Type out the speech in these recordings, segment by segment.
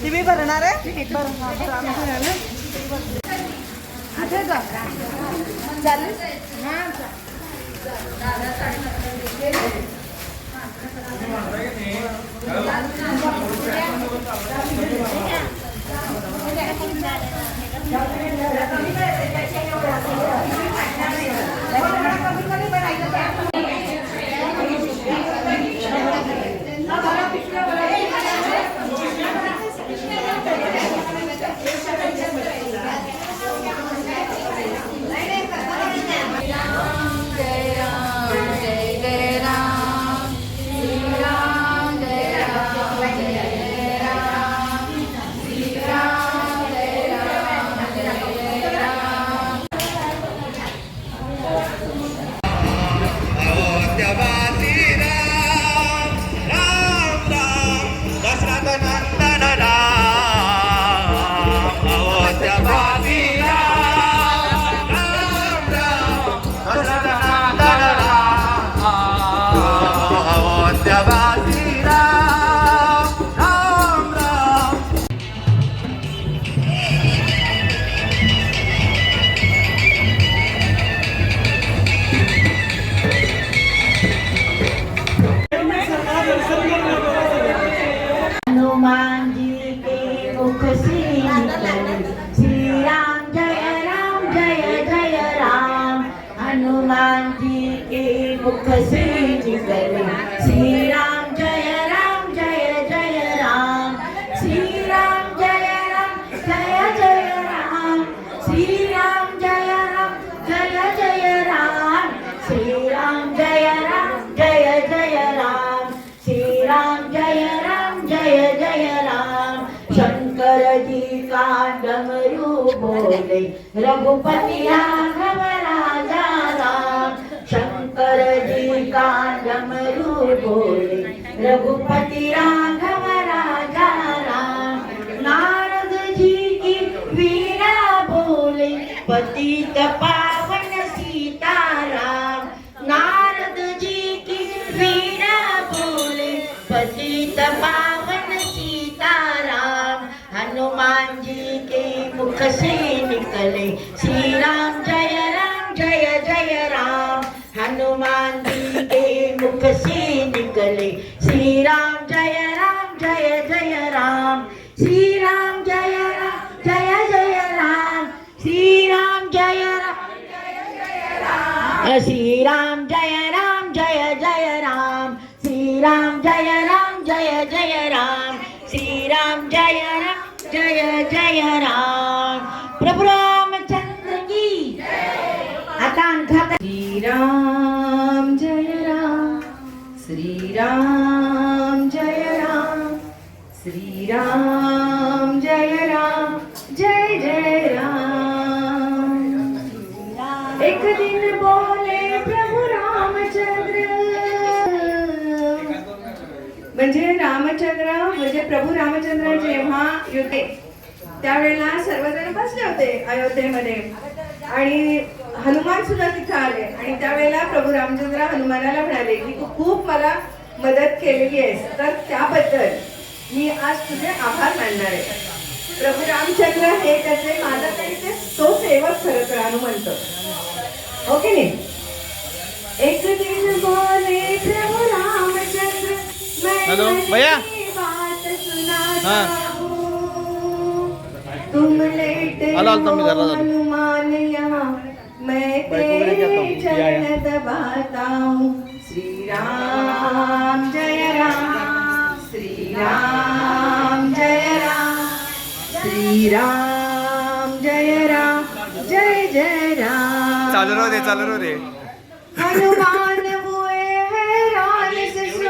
तुम्ही भरणार आहे अयोध्यवासी मुख से निकले श्री राम जय राम जय जय राम श्री राम जय राम जय जय राम श्री राम जय राम जय जय राम श्री राम जय राम जय जय राम श्री राम जय राम जय जय राम शंकर जी का डमरू बोले रघुपति राघव राजा राम शंकर जी का डमरू बोले रघुपति राघव राजा राम। नारद जी की वीणा बोले पतित तपा श्री राम जय राम जय जय राम श्री राम जय राम जय जय राम श्री राम जय राम जय जय राम प्रभु रामचंद्र की आता अंगठा प्रभू रामचंद्र जेव्हा युद्धे त्यावेळेला सर्वजण बसले होते अयोध्येमध्ये. आणि हनुमान सुद्धा तिथं आले. आणि त्यावेळेला प्रभू रामचंद्र हनुमानाला म्हणाले की तू खूप मला मदत केलेली आहेस. तर त्याबद्दल मी आज तुझे आभार मानणार आहे. प्रभू रामचंद्र हे त्याचे मालक आणि ते तो सेवक खरं तर हनुमंत. हो ओके नाही? एक दिन बोले प्रभू रामचंद्र हॅलो भैया। हाँ। हूँ। आलो, आलो, मी घरला हो जातो. हूँ श्री राम जय राम श्री राम जय राम श्री राम जय राम जय जय राम चालू राहू दे चालू राहू दे हनुमान हुए हैरान से सुन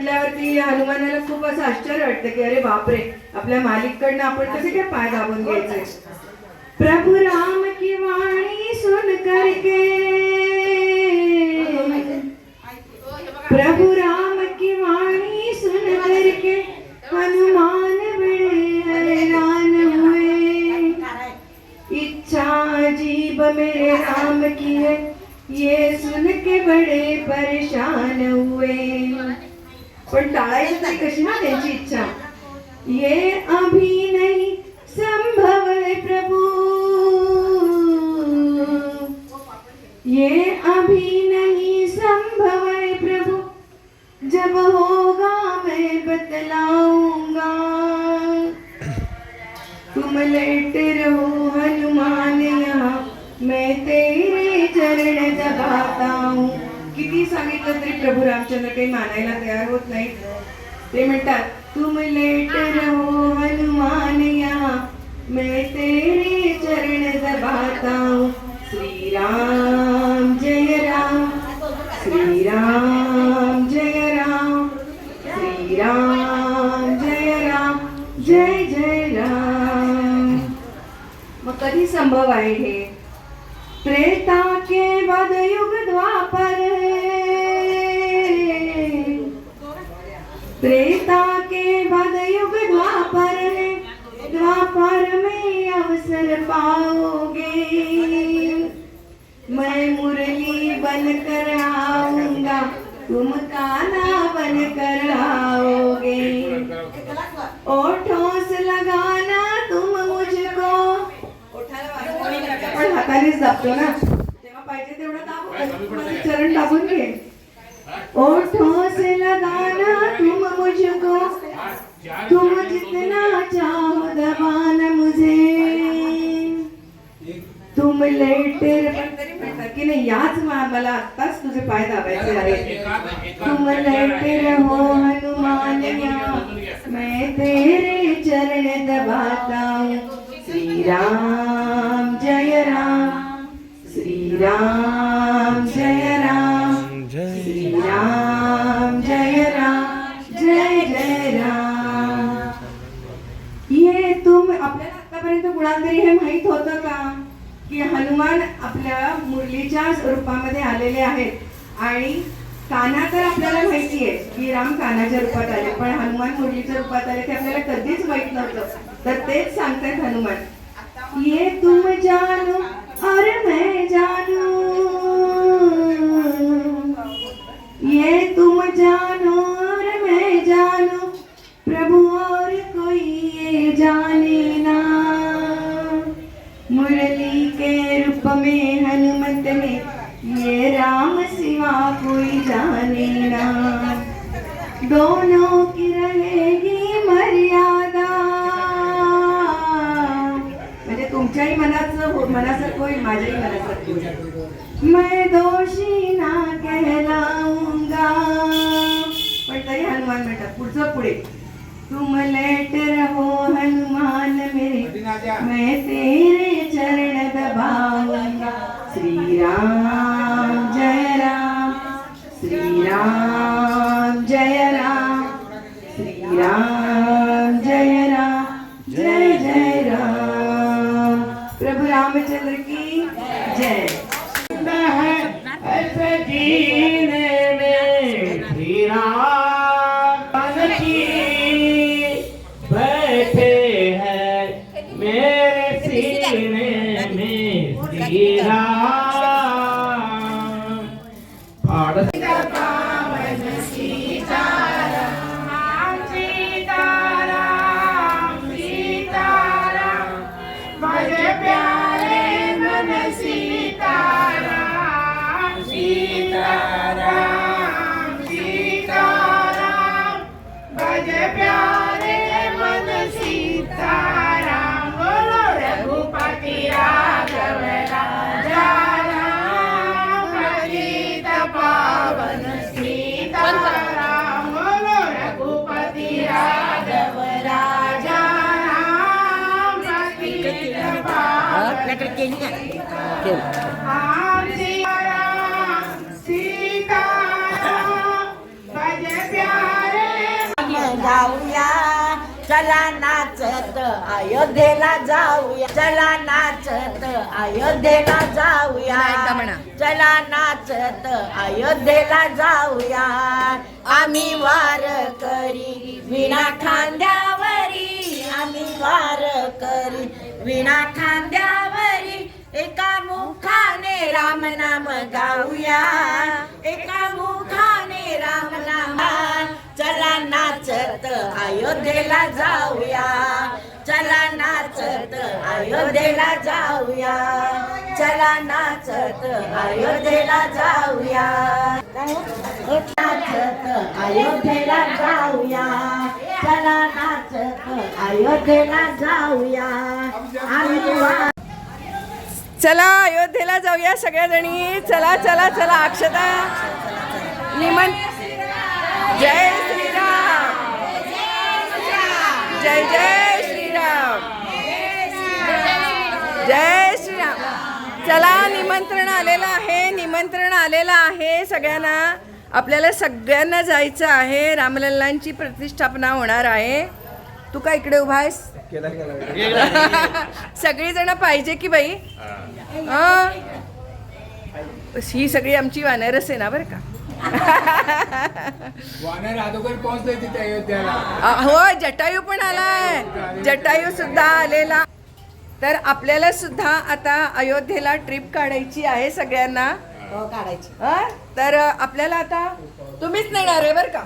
म्हटल्यावरती हनुमानाला खूप असं आश्चर्य वाटतं की अरे बापरे आपल्या मालिककडनं आपण कसे काय पाय दाबून घ्यायचे? प्रभू राम की वाणी सुन करके. प्रभू राम की वाणी सुन करके हनुमान बड़े हैरान हुए। इच्छा अजीब मेरे राम की है ये सुन के बड़े परेशान हुए। पण टाळायची नाही कशी ना त्यांची इच्छा? ये अभी नाही संभव प्रभू प्रभु. ये सांगितलं तरी प्रभू रामचंद्र काही मानायला तयार होत नाही ते म्हणतात तुम लेट रहो हनुमान यहाँ मैं तेरे चरण दबाता हूँ। श्री राम जय राम श्री राम जय राम श्री राम जय राम जय जय राम. मग कधी संभव आहे हे? काना बन कर आओगे। ओठों से लगाना तुम मुझको। आपण हातानेच दाबतो ना? तेव्हा पाहिजे तेवढं दाबू चरण दाबून घे. लगाना तुम मुझको। तुम जितना चाहो दबाना मुझे। तुम लेटे की नाही याच मला आत्ताच तुझे पाय दाबायचे आहेत. तुम लेटे रहो हनुमान यहाँ मैं तेरे चरण दबाता हूँ। श्री राम जय राम। श्री राम। हनुमान आपल्या मुरलीच्या रूपामध्ये आलेले आहेत. आणि कान्हा तर आपल्याला माहिती आहे की राम कान्हाच्या रूपात आले पण हनुमान मुरलीच्या रूपात आले ते आपल्याला कधीच माहीत नव्हतं. तर तेच सांगतायत हनुमान. ये तुम जानो और मैं जानू. ये तुम जानो और मैं जानू. प्रभु और कोई ये जानो ये राम सिवा कोई जाने ना। दोनों की रहेगी मर्यादा। म्हणजे तुमच्याही मनाचं हो- मनासारखं होईल माझ्याही मनासारखं होईल. मैं दोषी ना कहलाऊंगा। पण तरी हनुमान म्हणतात पुढचं पुढे. तुम लेट रहो हनुमान मेरे मैं तेरे चरण दबाऊंगा। श्री राम जय राम श्री राम जय राम श्री राम जय राम जय जय राम। प्रभु रामचंद्र की जय। है जाऊया चला नाचत अयोध्येला जाऊया. चला नाचत अयोध्येला जाऊया. चला नाचत अयोध्येला जाऊया. आम्ही वार करी विणा खांद्यावरी. आम्ही वार करी विणा खांद्यावरी. मुखाने राम नाम गाऊया. एका मुखाने राम नाम चला नाचत अयोध्येला जाऊया. चला नाचत अयोध्येला जाऊया. चला नाचत अयोध्येला जाऊया. नाचत अयोध्येला जाऊया. चला नाचत अयोध्येला जाऊया. आम्ही चला अयोध्येला जाऊया सगळ्या जणी चला चला चला अक्षता. निमन जय श्रीराम. जय जय श्रीराम. जय श्रीराम. चला निमंत्रण आलेलं आहे निमंत्रण आलेलं आहे सगळ्यांना. आपल्याला सगळ्यांना जायचं आहे. रामलल्लांची प्रतिष्ठापना होणार आहे. तू का इकडे उभा आहेस? सगळी जण पाहिजे की बाई? हं? ही सगळी आमची वानरच आहे ना बरं का? हो जटायू पण आलाय. जटायू सुद्धा आलेला. तर आपल्याला सुद्धा आता अयोध्येला ट्रिप काढायची आहे सगळ्यांना. हो काढायची. हं? तर आपल्याला आता तुम्हीच नेणार आहे बरं का?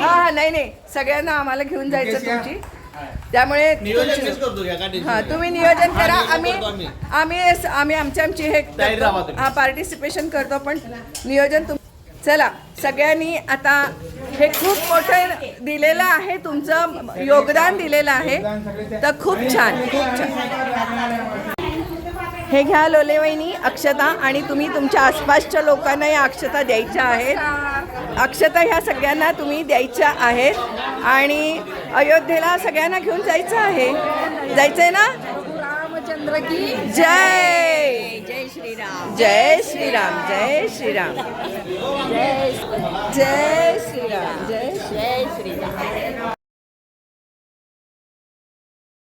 हा हा नाही नाही. सगळ्यांना आम्हाला घेऊन जायचं तुमची. त्यामुळे हा तुम्ही नियोजन करा. आम्ही आम्ही. आम्ही आमची आमची हे हा पार्टिसिपेशन करतो पण नियोजन तुम चला सगळ्यांनी आता हे खूप मोठं दिलेलं आहे तुमचं योगदान दिलेलं आहे. तर खूप छान. खूप छान. हे घ्या लोले वहिनी अक्षता आणि तुम्ही तुमच्या आसपासच्या लोकांना या अक्षता द्यायच्या आहेत. अक्षता ह्या सगळ्यांना तुम्ही द्यायच्या आहेत. आणि अयोध्येला सगळ्यांना घेऊन जायचं आहे. जायचंय ना? रामचंद्र की जय! जय श्रीराम. जय श्रीराम जय श्रीराम. जय जय श्रीराम जय जय श्रीराम.